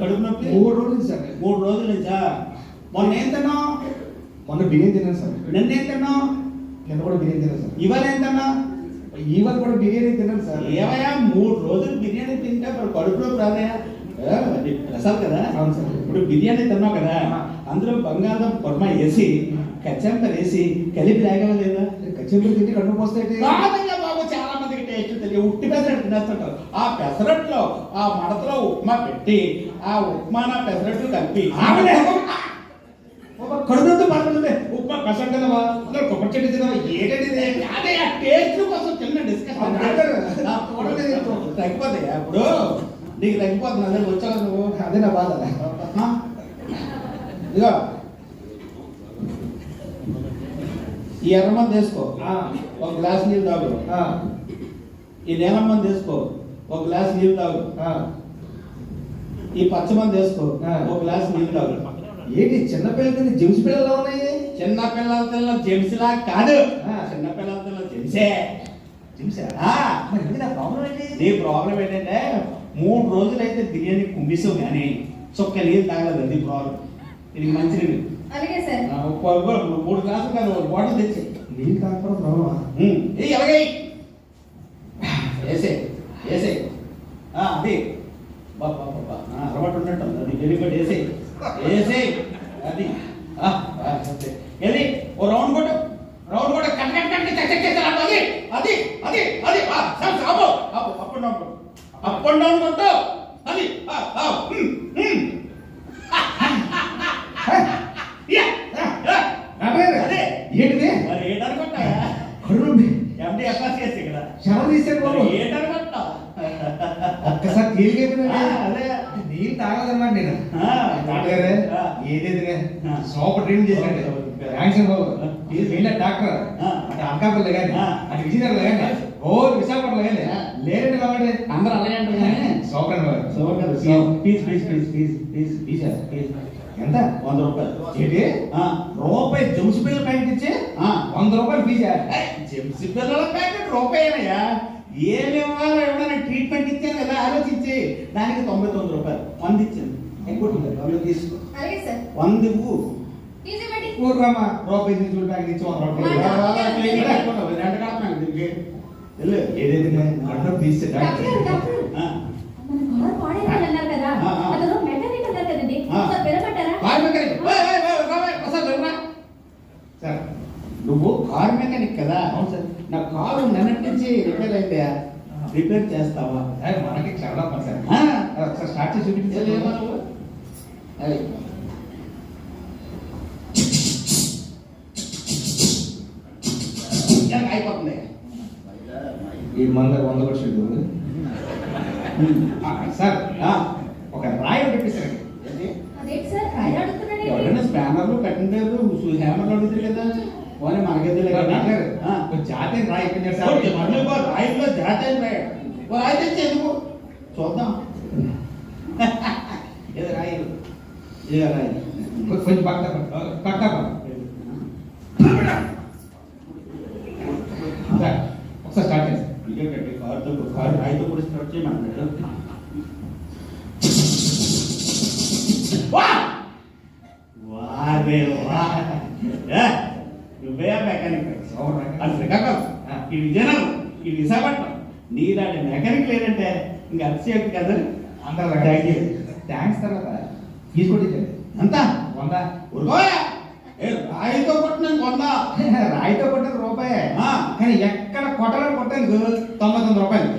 కడుపు నొప్పి మూడు రోజులు సార్. మూడు రోజుల నుంచా? మొన్న ఏం తిన్నావు? మొన్న బిర్యానీ తిన్నాను సార్. నిన్న ఏం తిన్నావు? నిన్న కూడా బిర్యానీ తిన్నాను సార్. ఇవాళ ఏం ఈవెన్ కూడా బిర్యానీ తిన్నాను సార్. ఏమయ్యా? మూడు రోజులు బిర్యానీ తింటే మరి కడుపులోకి రాదయా ఏ, అది ప్రసాద్ కదా? అవును సార్. ఇప్పుడు బిర్యానీ తిన్నావు కదా. అందులో బంగాళం పొరమ వేసి కచ్చంత వేసి కలిపి లేగవ లేదా కచ్చెంపులు తింటే కడుపు వస్తాయి కాదయ్యా బాబు చాలా మందికి టేస్ట్ తెలియదు ఉట్టి పెసరట్టు తినేస్తుంటారు. ఆ పెసరట్లో ఆ మడతలో ఉప్మా పెట్టి ఆ ఉప్మా నా పెసరట్టు కలిపి ఆగలే. కడుపుతో మాట్లాడుతుంది ఉప్మా పెసరట్టు తినవా? అందులో కొబ్బరి చెట్టు తినవా? ఏంటంటే? అదే ఆ టేస్ట్ కోసం చిన్న డిస్కషన్ తగ్గిపోతాయి అప్పుడు నీకు తగ్గిపోతుంది అదే వచ్చావు నువ్వు. అదే నా బాధ? ఇదిగో. ఈ ఎర్రమంది వేసుకో. ఒక గ్లాస్ నీళ్ళు తాగు. ఈ నీలమ్మంది వేసుకో. ఒక గ్లాస్ నీళ్ళు తాగు. ఆ. ఈ పచ్చమంది వేసుకో. ఆ. ఒక గ్లాస్ నీళ్ళు తాగు. ఏంటి చిన్న పిల్లలు తిని జిమ్స్ పిల్లలు ఉన్నాయి? చిన్న పిల్లల తిన్న జెమ్స్లా కాదు. ఆ. చిన్న పిల్లల తిన్న జెమ్సే జిమ్స్ ఆ. మరి ఏంటి నా ప్రాబ్లం ఏంటి? నీ ప్రాబ్లం ఏంటంటే మూడు రోజులైతే బిర్యానీ కుమ్మిసావు కానీ చొక్క నీళ్ళు తాగలేదు. అది ప్రాబ్లం ఇది మంచి నీళ్ళు అలాగే సార్. ఆ, ఒక- ఒక- మూడు గ్లాసులు కాదు ఒక బాటిల్ తెచ్చి. నీళ్ళు తాగడం ప్రాబ్లమా ఎలాగే వేసే వేసే అది బాబా బాబా అలవాటు ఉన్నట్టు. అది గుడ్ వేసే వేసే అది. ఏది ఓ రౌండ్ కొట్టు. రౌండ్ కొట్టు. కట్ కట్ కట్ చక్ చక్ చక్ అది అది అది అది ఆపు. Up and down up and down కొట్టు. అది ఏంటిది? మరి ఏంటనుకుంటా కడుపు ఎండి ఎఫ్ఎస్ఎస్ ఇక్కడ శవం తీసారు బాబు. ఏంటనుకుంటా ఆ, అదే. నీళ్ళు తాగదన్నమాట నేను. ఆ, డాక్టర్ గారే ఆ. ఏదేదిగా? ఆ. సూపర్ చేసినట్టు ఓకే. థ్యాంక్స్ బాబు. Main doctor. అటు అనకాపల్లి కానీ. అటు విజయనగరం కానీ ఓ విశాఖపట్నం కానీ. లేరండి కాబట్టి అందరూ అలాగే అంటారు కానీ సూపర్ అండి బాబు. Super so- please please please please please ఈజా. ఎంత? వంద రూపాయలు. ఏంటి? ఆ, రూపాయి జమ్స్ పిల్లల ప్యాకెట్ ఇచ్చి. వంద రూపాయలు ఫీజా? జెమ్స్ పిల్లల ప్యాకెట్ రూపాయనయ్యా. ఏమి ఇవ్వాలో ఎవరైనా ట్రీట్మెంట్ ఇచ్చాను కదా ఆలోచించి. దానికి తొంభై తొమ్మిది రూపాయలు. వంద ఇచ్చింది ఇంకోటి వంద తీసుకో. వంద ఇవ్వు. రూపాయి ఇచ్చి రూపాయలు. రెండు దీనికి. వెళ్ళు. ఏదైతే గంట నువ్వు కార్ మెకానిక్ కదా. అవును సార్. నా కారు నిన్నటి నుంచి అయితే రిపేర్ చేస్తావా? అదే మనకి చాలా. ఒకసారి స్టార్ట్ చేసి ఏ, చూపించాలి ఏమో నువ్వు? ఏయ్. ఇంకా అయిపోతుంది? ఈ మంద వంద పర్సెంట్ సార్ ఆ, ఒక రాయి అడుగుతున్నాడు ఎవరైనా స్పానర్లు పెట్టలేదు హ్యామర్లు అడుగుతారు కదా. పోనీ మనకెద్దలే కదా ఆ. జాతీయ రాయి ఇప్పించారు ఓకే, మళ్ళీ సార్ ఓ రాయిలో జాతీయ రాయి ఓ రాయి తెచ్చి ఎందుకు చూద్దాం ఏదో రాయి ఇదే రాయి కొంచెం పక్క పక్క సార్ ఒకసారి స్టార్ట్ చేయండి ఇదే కట్టి కారుతో కారు రాయితో కూడా స్టార్ట్ చేయమన్నాడు వా వారే వా ఏ, నువ్వే మెకానిక్. అది శ్రీకాకుళం. ఈ విజయనగరం ఈ విశాఖపట్నం నీలాంటి మెకానిక్ లేదంటే ఇంకా అతిశయోక్తి కదా. అందరూ Thank you. థ్యాంక్స్ తర్వాత తీసుకొట్టించండి అంతా? వంద. రాయితో కొట్టిన కొందా రాయితో కొట్టేది రూపాయే. కానీ ఎక్కడ కొట్టాలని కొట్టేందుకు తొంభై తొమ్మిది రూపాయలు!